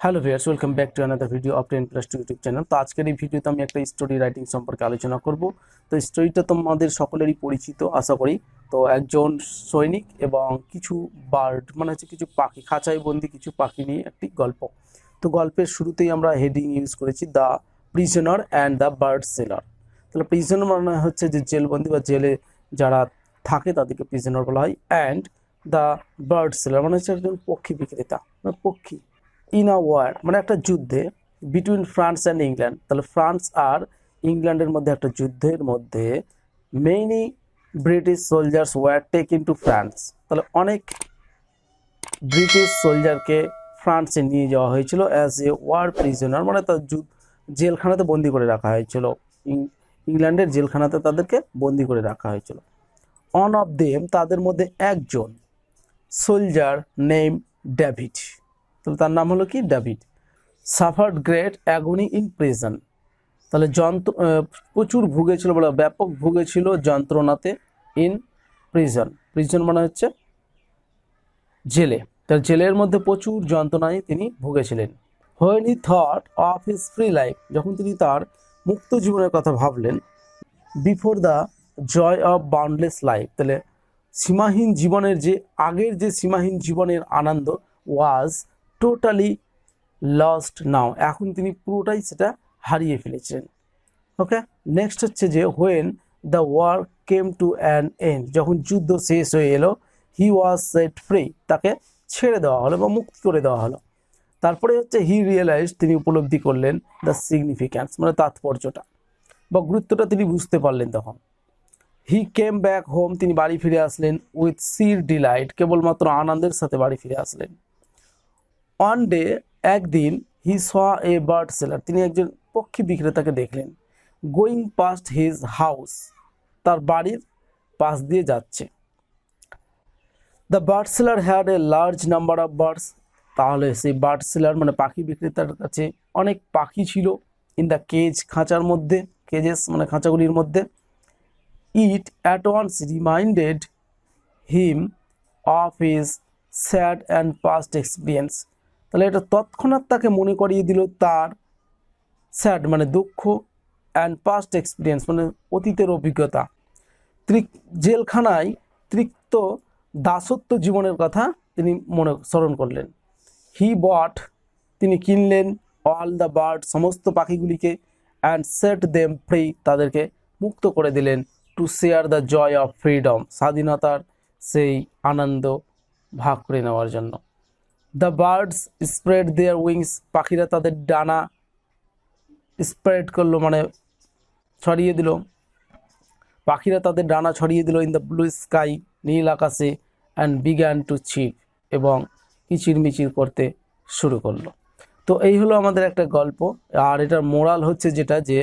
Hello viewers welcome back to another video of ten plus two YouTube channel তো আজকের এই ভিডিওতে আমি একটা স্টোরি রাইটিং সম্পর্কে আলোচনা করব। তো স্টোরিটা তোমাদের সকলেরই পরিচিত, আশা করি। তো একজন সৈনিক এবং কিছু বার্ড মানে হচ্ছে কিছু পাখি, খাঁচায় বন্দি কিছু পাখি নিয়ে একটি গল্প। তো গল্পের শুরুতেই আমরা হেডিং ইউজ করেছি the prisoner and the bird seller তাহলে প্রিজনার মানে হচ্ছে যে জেলবন্দি বা জেলে যারা থাকে তাদেরকে প্রিজনার বলা হয়। অ্যান্ড দ্য বার্ড সেলার মানে হচ্ছে একজন পক্ষী বিক্রেতা মানে পক্ষী। ইন আ ওয়ার মানে একটা যুদ্ধে বিটুইন ফ্রান্স অ্যান্ড ইংল্যান্ড তাহলে ফ্রান্স আর ইংল্যান্ডের মধ্যে একটা যুদ্ধের মধ্যে mainly British soldiers war taking to France তাহলে অনেক ব্রিটিশ সোলজারকে ফ্রান্সে নিয়ে যাওয়া হয়েছিল অ্যাজ এ ওয়ার প্রিজনার মানে তার জেলখানাতে বন্দি করে রাখা হয়েছিল। ইংল্যান্ডের জেলখানাতে তাদেরকে বন্দি করে রাখা হয়েছিল। অন অফ দেম তাদের মধ্যে একজন সোলজার নেম ডেভিড তাহলে তার নাম হলো কি? David. Suffered great agony in prison. তাহলে যন্ত্র প্রচুর ভুগেছিল বলে, ব্যাপক ভুগেছিল যন্ত্রণাতে ইন প্রিজন। প্রিজন মানে হচ্ছে জেলে। তার জেলের মধ্যে প্রচুর যন্ত্রণায় তিনি ভুগেছিলেন। When he thought of his free life যখন তিনি তার মুক্ত জীবনের কথা ভাবলেন before the joy of boundless life তাহলে সীমাহীন জীবনের যে, আগের যে সীমাহীন জীবনের আনন্দ ওয়াজ টোটালি লস্ট নাও এখন তিনি পুরোটাই সেটা হারিয়ে ফেলেছেন ওকে নেক্সট হচ্ছে যে when the war came to an end যখন যুদ্ধ শেষ হয়ে এলো হি ওয়াজ সেট ফ্রি তাকে ছেড়ে দেওয়া হলো বা মুক্তি করে দেওয়া হলো। তারপরে হচ্ছে হি রিয়েলাইজ তিনি উপলব্ধি করলেন দ্য সিগনিফিক্যান্স মানে তাৎপর্যটা বা গুরুত্বটা তিনি বুঝতে পারলেন তখন। হি কেম ব্যাক হোম তিনি বাড়ি ফিরে আসলেন উইথ সির ডিলাইট কেবলমাত্র আনন্দের সাথে বাড়ি ফিরে আসলেন। ওয়ান ডে, একদিন হি স এ বার্ড সেলার। তিনি একজন পক্ষী বিক্রেতাকে দেখলেন। গোয়িং পাস্ট হিজ হাউস, তার বাড়ির পাশ দিয়ে যাচ্ছে। The bird seller had a large number of birds. তাহলে সেই বার্ড সেলার মানে পাখি বিক্রেতার কাছে অনেক পাখি ছিল। ইন দ্য কেজ খাঁচার মধ্যে, কেজেস মানে খাঁচাগুলির মধ্যে। It at once reminded him of his sad and past experience. তাহলে এটা তৎক্ষণাৎ তাকে মনে করিয়ে দিল তার স্যাড মানে দুঃখ অ্যান্ড পাস্ট এক্সপিরিয়েন্স মানে অতীতের অভিজ্ঞতা। ত্রিক, জেলখানায় তৃপ্ত দাসত্ব জীবনের কথা তিনি মনে, স্মরণ করলেন। হি বট তিনি কিনলেন অল দ্য বার্ড সমস্ত পাখিগুলিকে অ্যান্ড সেট দেম ফ্রি তাদেরকে মুক্ত করে দিলেন to share the joy of freedom স্বাধীনতার সেই আনন্দ ভাগ করে নেওয়ার জন্য। The birds spread their wings পাখিরা তাদের ডানা স্প্রেড করল মানে ছড়িয়ে দিল। পাখিরা তাদের ডানা ছড়িয়ে দিল ইন দ্য ব্লু স্কাই নীল আকাশে অ্যান্ড বিগ্যান টু চিপ এবং কিচিরমিচির করতে শুরু করল। তো এই হলো আমাদের একটা গল্প। আর এটার মোরাল হচ্ছে যেটা যে,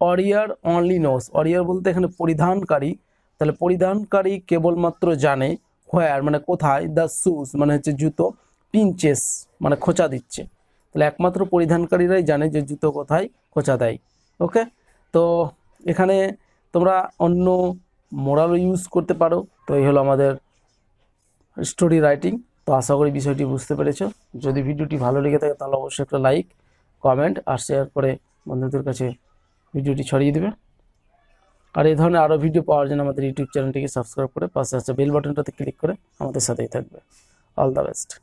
অরিয়ার অনলি নোস অরিয়ার বলতে এখানে পরিধানকারী। তাহলে পরিধানকারী কেবলমাত্র জানে হোয়ার মানে কোথায়? দ্য শুজ মানে হচ্ছে জুতো। পিঞ্চেস মানে খোঁচা দিচ্ছে। তাহলে একমাত্র পরিধানকারীরাই জানে যে জুতো কোথায় খোঁচা দেয়। ওকে? তো এখানে তোমরা অন্য মোরালও ইউজ করতে পারো। তো এই হলো আমাদের স্টোরি রাইটিং তো আশা করি বিষয়টি বুঝতে পেরেছ। যদি ভিডিওটি ভালো লেগে থাকে তাহলে অবশ্যই একটা লাইক কমেন্ট আর শেয়ার করে বন্ধুদের কাছে ভিডিওটি ছড়িয়ে দেবে। আর এই ধরনের আরও ভিডিও পাওয়ার জন্য আমাদের ইউটিউব চ্যানেলটিকে সাবস্ক্রাইব করে পাশে আছে বেল বাটনটাতে ক্লিক করে আমাদের সাথেই থাকবে। All the best